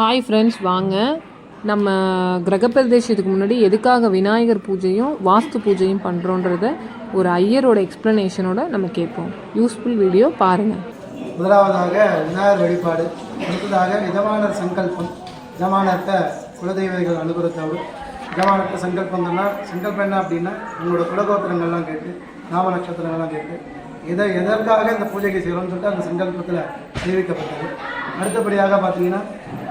Hi friends வாங்க. நம்ம கிரகப்பிரதேசத்துக்கு முன்னாடி எதுக்காக விநாயகர் பூஜையும் வாஸ்து பூஜையும் பண்ணுறோன்றத ஒரு ஐயரோட எக்ஸ்ப்ளனேஷனோட நம்ம கேட்போம். யூஸ்ஃபுல் வீடியோ பாருங்கள் முதலாவதாக விநாயகர் வழிபாடு அடுத்ததாக யஜமானர் சங்கல்பம் யஜமானத்தை குலதெய்வங்கள் அனுகிரகத்தோடு யஜமானத்தை சங்கல்பம் சொன்னால் சங்கல்பம் என்ன அப்படின்னா உங்களோட குலகோத்திரங்கள்லாம் கேட்டு நாம நட்சத்திரங்கள்லாம் கேட்டு எதை எதற்காக இந்த பூஜைக்கு செய்கிறோம்னு சொல்லிட்டு அந்த சங்கல்பத்தில் தெரிவிக்கப்பட்டது அடுத்தபடியாக பார்த்தீங்கன்னா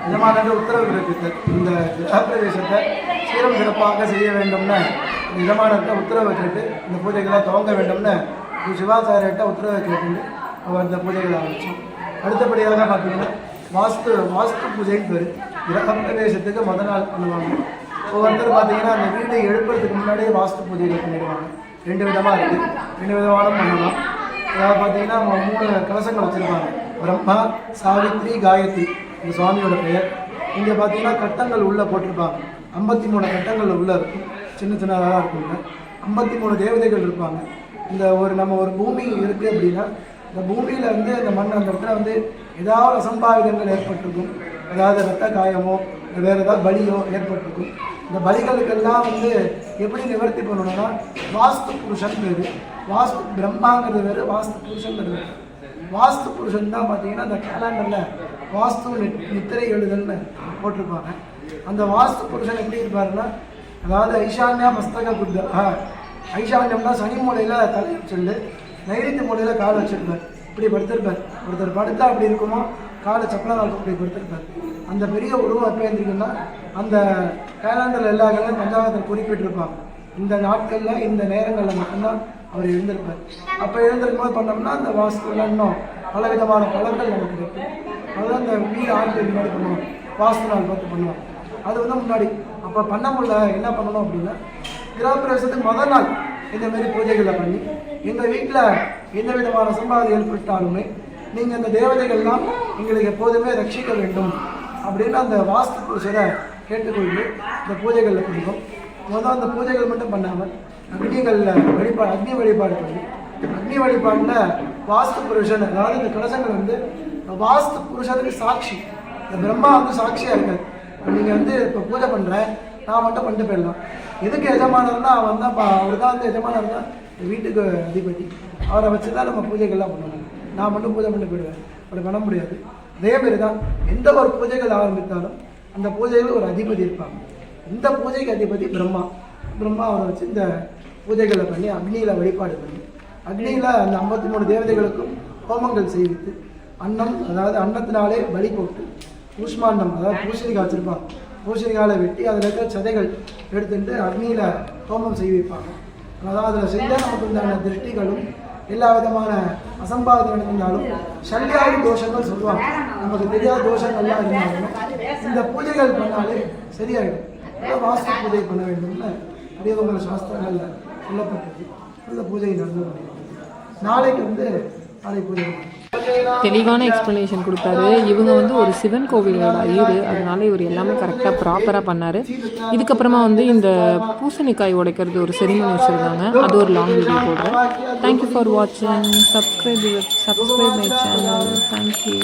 யஜமானர்கள் உத்தரவு பிறப்பித்தல் இந்த கிரகப்பிரவேசத்தை சீரம் சிறப்பாக செய்ய வேண்டும்னு யஜமானத்தை உத்தரவு கேட்டு இந்த பூஜைகளை துவங்க வேண்டும்னு திரு சிவாச்சாரியர்கிட்ட உத்தரவு கேட்டு அவர் இந்த பூஜைகளை ஆரம்பித்தோம் அடுத்தபடியாக பார்த்தீங்கன்னா வாஸ்து வாஸ்து பூஜைன்னு பேர். கிரகப்பிரவேசத்துக்கு முத நாள் பண்ணுவாங்க. ஒவ்வொருத்தர் பார்த்தீங்கன்னா அந்த வீட்டை எழுப்புறதுக்கு முன்னாடியே வாஸ்து பூஜைகள் பண்ணிடுவாங்க. ரெண்டு விதமாக இருக்குது ரெண்டு விதமான பண்ணலாம் அதாவது பார்த்தீங்கன்னா மூணு கலசங்கள் வச்சுருப்பாங்க. பிரம்மா சாவித்ரி காயத்ரி. இந்த சுவாமியோட பெயர். இங்கே பார்த்தீங்கன்னா கட்டங்கள் உள்ளே போட்டிருப்பாங்க. ஐம்பத்தி மூணு கட்டங்கள் உள்ளே இருக்கும். சின்ன சின்னதாக இருக்குங்க. ஐம்பத்தி மூணு தேவதைகள் இருப்பாங்க. இந்த ஒரு நம்ம ஒரு பூமி இருக்குது அப்படின்னா இந்த பூமியில் வந்து அந்த மண் அந்த இடத்துல வந்து ஏதாவது அசம்பாவிதங்கள் ஏற்பட்டிருக்கும். ஏதாவது ரத்த காயமோ இல்லை வேறு ஏதாவது பலியோ ஏற்பட்டிருக்கும். இந்த பலிகளுக்கெல்லாம் வந்து எப்படி நிவர்த்தி பண்ணணும்னா வாஸ்து புருஷன் வேறு வாஸ்து பிரம்மாங்கிறது வேறு வாஸ்து புருஷங்கிறது வேறு. வாஸ்து புருஷன் தான் பார்த்தீங்கன்னா அந்த கேலண்டரில் வாஸ்து நித்திரை எழுதல்னு போட்டிருப்பாங்க. அந்த வாஸ்து புருஷன் எப்படி இருப்பாருன்னா அதாவது ஐஷான்யா மஸ்தக புத்த ஐஷான்யம்னா சனி மூலையில் தலை சொல்லு நைருத்தி மூலையில் கால் வச்சிருப்பார். இப்படி படுத்திருப்பார். ஒருத்தர் படுத்தா அப்படி இருக்குமோ காலை சப்பள கால் இப்படி படுத்திருப்பார். அந்த பெரிய உருவம் எப்போ எழுந்திருக்குன்னா அந்த கேலண்டரில் எல்லா கேலண்டர் பஞ்சாங்கத்தில் குறிப்பிட்டிருப்பாங்க. இந்த நாட்களில் இந்த நேரங்களில் மட்டும்தான் அவர் எழுந்திருப்பார் அப்போ எழுந்திருக்கும் போது பண்ணோம்னா அந்த வாஸ்துல இன்னும் பல விதமான பலன்கள் நமக்கு இருக்கும் அதுதான் இந்த வீடு ஆண்டு முன்னாடி பண்ணுவோம் வாஸ்து நாள் பார்த்து பண்ணுவோம் அது வந்து முன்னாடி அப்போ பண்ண முடியல என்ன பண்ணணும் அப்படின்னா கிரகப்பிரவேசத்துக்கு முதல் நாள் இந்தமாரி பூஜைகளை பண்ணி எங்கள் வீட்டில் எந்த விதமான சம்பாதி ஏற்பட்டாலுமே நீங்கள் அந்த தேவதைகள்லாம் எங்களுக்கு எப்போதுமே ரட்சிக்க வேண்டும் அப்படின்னு அந்த வாஸ்து புருஷரை கேட்டுக்கொண்டு இந்த பூஜைகளில் கொடுக்கும் முதல் அந்த பூஜைகள் மட்டும் பண்ணாமல் அக்னிகளில் வழிபாடு அக்னி வழிபாடு பண்ணி அக்னி வழிபாடில் வாஸ்து புருஷன் அதாவது இந்த கலசங்கள் வந்து வாஸ்து புருஷனுக்கு சாட்சி. இந்த பிரம்மா வந்து சாட்சியாக இருக்காது இப்போ நீங்கள் வந்து இப்போ பூஜை பண்ணுறேன் நான் மட்டும் பண்ணிட்டு போயிடலாம். எதுக்கு எஜமானர்னா அவன் தான் அவர் தான் வந்து எஜமானர் தான் வீட்டுக்கு அதிபதி. அவரை வச்சு தான் நம்ம பூஜைகள்லாம் பண்ணணும் நான் மட்டும் பூஜை பண்ணி போயிடுவேன். அப்படி பண்ண முடியாது. அதே மாதிரி தான் எந்த ஒரு பூஜைகள் ஆரம்பித்தாலும் அந்த பூஜையில் ஒரு அதிபதி இருப்பாங்க. இந்த பூஜைக்கு அதிபதி பிரம்மா. பிரம்மா அவரை வச்சு இந்த பூஜைகளை பண்ணி அக்னியில் வழிபாடு பண்ணி அக்னியில் அந்த ஐம்பத்தி மூணு தேவதைகளுக்கும் ஹோமங்கள் செய்வித்து அன்னம் அதாவது அன்னத்தினாலே பலி போட்டு பூஷ்மாண்டம் அதாவது பூசணிக்காய் வச்சுருப்பாங்க. பூசணிக்காயில் வெட்டி அதில் இருக்கிற சதைகள் எடுத்துட்டு அக்னியில் ஹோமம் செய்விப்பாங்க அதாவது அதில் செஞ்சால் நமக்கு உண்டான திருஷ்டிகளும் எல்லா விதமான அசம்பாவிதம் இருந்தாலும் சல்யாதி தோஷங்கள் சொல்லுவாங்க. நமக்கு தெரியாத தோஷங்கள்லாம் இருந்தாலும் இந்த பூஜைகள் பண்ணாலே சரியாயிடும். வாஸ்து பூஜை பண்ண வேண்டும்னு பெரியவங்க சாஸ்திரங்களில் சொல்லப்பட்டது இந்த பூஜை நடந்து நாளைக்கு வந்து நாளை பூஜை தெளிவான எக்ஸ்ப்ளனேஷன் கொடுத்தாரு. இவங்க வந்து ஒரு சிவன் கோவிலோட ஐயர். அதனால இவர் எல்லாமே கரெக்டாக ப்ராப்பராக பண்ணார். இதுக்கப்புறமா வந்து இந்த பூசணிக்காய் உடைக்கிறது ஒரு செரிமனி வச்சுருந்தாங்க அது ஒரு லாங் வீடியோ போடுறேன். தேங்க்யூ ஃபார் வாட்சிங் subscribe subscribe my channel thank you